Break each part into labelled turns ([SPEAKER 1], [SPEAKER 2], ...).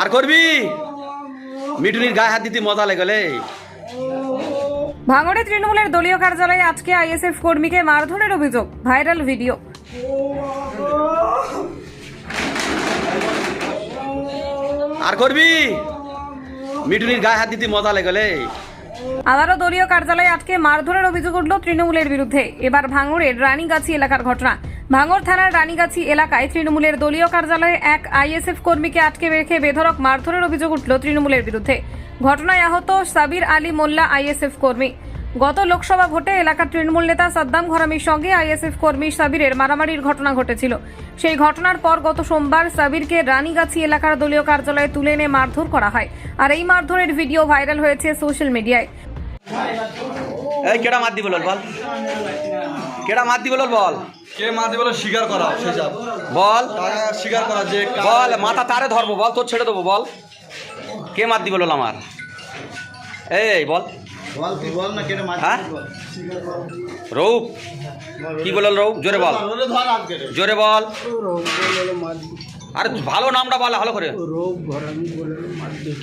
[SPEAKER 1] আর করবি? মিটুনির গায়ে হাত দিতে মজা লেগেলে
[SPEAKER 2] ভাঙড়ে তৃণমূলের দলীয় কার্যালয়ে আজকে আইএসএফ কর্মীকে মারধরের অভিযোগ ভাইরাল ভিডিও।
[SPEAKER 1] আর করবি? মিটুনির গায়ে হাত দিতে মজা লেগেলে
[SPEAKER 2] আবারও দলীয় কার্যালয়ে আজকে মারধরের অভিযোগ উঠল তৃণমূলের বিরুদ্ধে। এবার ভাঙড়ের রানীগাছি এলাকার ঘটনা। ভাঙড় থানার রানীগাছি এলাকায় তৃণমূলের দলীয় কার্যালয়ে এক আইএসএফ কর্মীকে আটকে রেখে বেধরক মারধরের অভিযোগ উঠল তৃণমূলের বিরুদ্ধে। ঘটনায় আহত সাবির আলী মোল্লা, আইএসএফ কর্মী। গত লোকসভা ভোটে এলাকার তৃণমূল নেতা সাদ্দাম ঘরামির সঙ্গে আইএসএফ কর্মী সাবিরের মারামারির ঘটনা ঘটেছিল। সেই ঘটনার পর গত সোমবার সাবিরকে রানীগাছি এলাকার দলীয় কার্যালয়ে তুলে এনে মারধর করা হয়। আর এই মারধরের ভিডিও ভাইরাল হয়েছে সোশ্যাল মিডিয়ায়।
[SPEAKER 1] এই কেডা মার দি বলল বল? কেডা মার দি বলল বল?
[SPEAKER 3] কে মাঝে বলে স্বীকার করা সেসব
[SPEAKER 1] বল।
[SPEAKER 3] স্বীকার করা যে
[SPEAKER 1] বল মাথা তারে ধরবো বল তোর ছেড়ে দেবো বল। কে মার দি বলল আমার? এই বল। হ্যাঁ? রৌপ। কি বলল রৌপ? জোরে বল। জোরে বল। আরে ভালো নামটা বল ভালো করে।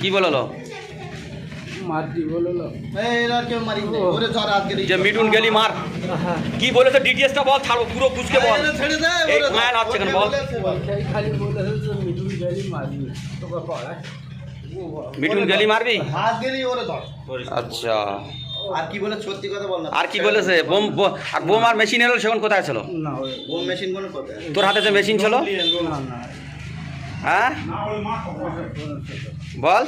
[SPEAKER 1] কি বলল?
[SPEAKER 4] বলে।
[SPEAKER 1] যে মিটুন গেলি মার।
[SPEAKER 4] হ্যাঁ
[SPEAKER 1] কি বলেছে ছাড়ো পুরো বুঝকে বল।
[SPEAKER 5] এরে ছেড়ে দে,
[SPEAKER 1] এই মায়ের হাত সেখানে বল।
[SPEAKER 5] বলেছে বল।
[SPEAKER 4] সেই খালি বলে যে মিডুল গেলি মারবি। তোকে পড়ায়
[SPEAKER 1] মিটুন গেলি মারবি?
[SPEAKER 5] হাত গেলি ওরে ধর।
[SPEAKER 1] আচ্ছা।
[SPEAKER 5] আর কি বলে সত্যি কথা বল না।
[SPEAKER 1] আর কি বলেছে? বোম আর বোম আর মেশিন এলো সেখন কোথায় ছিল?
[SPEAKER 4] না
[SPEAKER 5] বোম মেশিন কোন কোথায়?
[SPEAKER 1] তোর হাতে যে মেশিন ছিল?
[SPEAKER 4] না না।
[SPEAKER 1] হ্যাঁ? বল।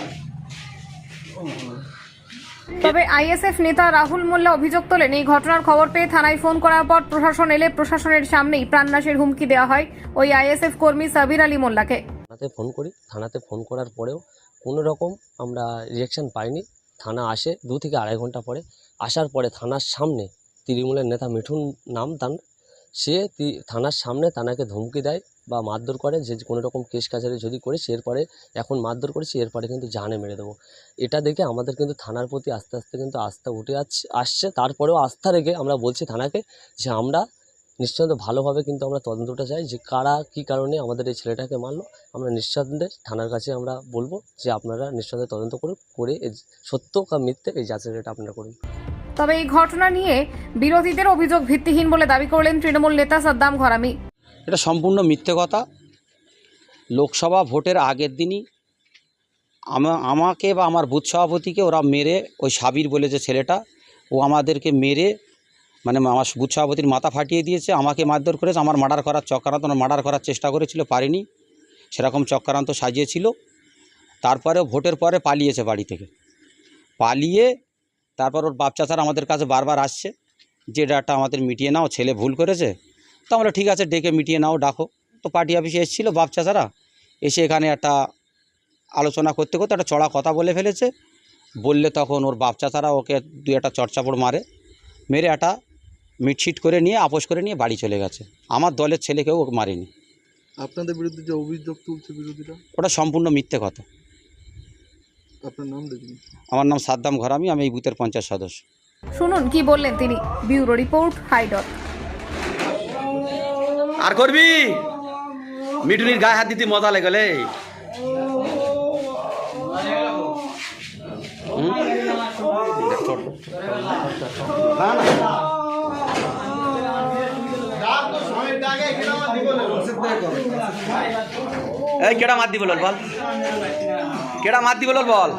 [SPEAKER 2] তবে আইএসএফ নেতা রাহুল মোল্লা অভিযোগ তোলেন, এই ঘটনার খবর পেয়ে থানায় ফোন করার পর প্রশাসন এলে প্রশাসনের সামনেই প্রাণনাশের হুমকি দেওয়া হয় ওই আইএসএফ কর্মী সাবির আলী মোল্লাকে।
[SPEAKER 6] থানাতে ফোন করি। থানাতে ফোন করার পরেও কোনো রকম আমরা রিয়াকশান পাইনি। থানা আসে দু থেকে আড়াই ঘণ্টা পরে। আসার পরে থানার সামনে তৃণমূলের নেতা মিঠুন নাম তার সে থানার সামনে তানাকে ধমকি দেয়। বা মারধর করে, যে কোনো রকম কেস কাছারি যদি করিস, এরপরে এখন মারধর করেছি এরপরে কিন্তু জানে মেরে দেবো। এটা দেখে আমাদের কিন্তু থানার প্রতি আস্তে আস্তে কিন্তু আস্থা উঠে আসছে আসছে। তারপরেও আস্থা রেখে আমরা বলছি থানাকে যে আমরা নিশ্চিন্ত ভালোভাবে কিন্তু আমরা তদন্তটা চাই যে কারা, কী কারণে আমাদের এই ছেলেটাকে মারলো। আমরা নিঃসন্দেহে থানার কাছে আমরা বলব যে আপনারা নিঃসন্দেহে তদন্ত করুন করে সত্য বা মিথ্যে এই যাচাইটা আপনারা করুন।
[SPEAKER 2] তবে এই ঘটনা নিয়ে বিরোধীদের অভিযোগ ভিত্তিহীন বলে দাবি করলেন তৃণমূল নেতা সাদ্দাম ঘরামি।
[SPEAKER 1] এটা সম্পূর্ণ মিথ্যে কথা। লোকসভা ভোটের আগের দিনই আমাকে বা আমার বুথ সভাপতিকে ওরা মেরে ওই সাবির বলে যে ছেলেটা, ও আমাদেরকে মেরে মানে আমার বুথ সভাপতির মাথা ফাটিয়ে দিয়েছে, আমাকে মারধর করেছে, আমার মার্ডার করার চক্রান্ত মার্ডার করার চেষ্টা করেছিল, পারিনি। সেরকম চক্রান্ত সাজিয়েছিল। তারপরে ভোটের পরে পালিয়েছে বাড়ি থেকে। পালিয়ে তারপর ওর বাপ চাচারা আমাদের কাছে বারবার আসছে, যে ডাটা আমাদের মিটিয়ে নাও, ছেলে ভুল করেছে তো আমরা ঠিক আছে ডেকে মিটিয়ে নাও ডাকো। তো পার্টি অফিসে এসেছিল বাপ চাচারা। এসে এখানে একটা আলোচনা করতে করতে একটা চড়া কথা বলে ফেলেছে। বললে তখন ওর বাপ চাচারা ওকে দুই একটা চড়চাপড় মারে মেরে একটা মিটছিট করে নিয়ে আপোষ করে নিয়ে বাড়ি চলে গেছে। আমার দলের ছেলেকেও ওকে মারেনি।
[SPEAKER 3] আপনাদের বিরুদ্ধে যে অভিযোগ তুলছে বিরোধীরা?
[SPEAKER 1] ওটা সম্পূর্ণ মিথ্যে কথা।
[SPEAKER 3] আপনার নাম দেখুন।
[SPEAKER 1] আমার নাম সাদ্দাম ঘরামি আমি এই বুথের পঞ্চায়েত সদস্য।
[SPEAKER 2] শুনুন কি বললেন তিনি। ব্যুরো রিপোর্ট হাইডট
[SPEAKER 1] আর করবি? মিটুনির গায়ে হাত দিতে মজা লেগেলে
[SPEAKER 5] দিব
[SPEAKER 1] এই, কেডা মার দি বলল বল? কেডা মার দি বলল বল?